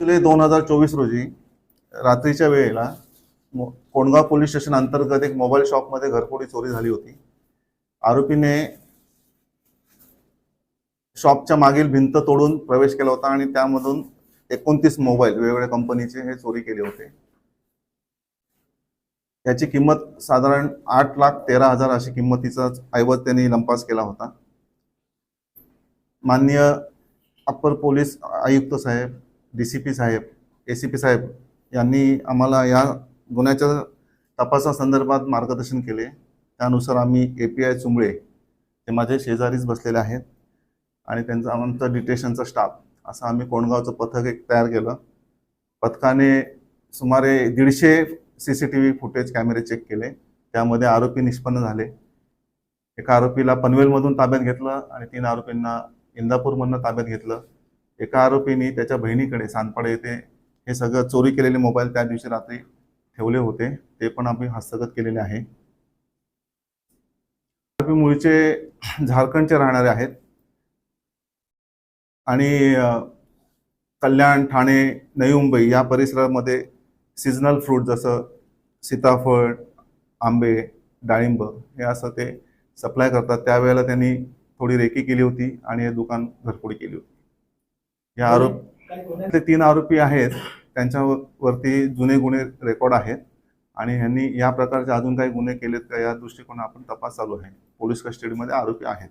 जुलै दोन हजार चोवीस रोजी रात्रीच्या वेळेला मो- कोंडगाव पोलीस स्टेशन अंतर्गत एक मोबाईल शॉपमध्ये घरफोडी चोरी झाली होती. आरोपीने शॉपच्या मागील भिंत तोडून प्रवेश केला होता आणि त्यामधून एकोणतीस मोबाईल वेगवेगळ्या कंपनीचे हे चोरी केले होते. याची किंमत साधारण आठ लाख तेरा हजार अशी किंमतीचा ऐवज त्यांनी लंपास केला होता. माननीय अप्पर पोलीस आयुक्त साहेब डी सी पी साहेब ए सी पी साहेब यांनी आम्हाला या गुन्ह्याच्या तपासासंदर्भात मार्गदर्शन केले. त्यानुसार आम्ही ए पी आय चुंबळे ते माझे शेजारीच बसलेले आहेत आणि त्यांचा आमचा डिटेशनचा स्टाफ असं आम्ही कोणगावचं पथक एक तयार केलं. पथकाने सुमारे दीडशे C C T V footage कॅमेरे चेक केले. त्यामध्ये आरोपी निष्पन्न झाले. एका आरोपीला पनवेलमधून ताब्यात घेतलं आणि तीन आरोपींना इंदापूरमधनं ताब्यात घेतलं. एका आरोपीने त्याच्या बहिणीकडे सानपाडे येथे हे सगळं चोरी केलेले मोबाईल त्या दिवशी रात्री ठेवले होते. ते पण आम्ही हस्तगत केलेले आहे. आरोपी मूळचे झारखंडचे राहणारे आहेत. आणि कल्याण ठाणे नवी मुंबई या परिसरामध्ये सिजनल फ्रूट जसं सीताफळ आंबे डाळिंब हे असं ते सप्लाय करतात. त्यावेळेला त्यांनी थोडी रेकी केली होती आणि हे दुकान घरफोडी केली होती. या आरोप ते तीन आरोपी आहेत. त्यांच्यावरती जुने गुन्हे रेकॉर्ड आहेत. आणि ह्यांनी या प्रकारचे अजून काही गुन्हे केलेत का या दृष्टिकोन आपण तपास चालू आहे. पोलीस कस्टडीमध्ये आरोपी आहेत.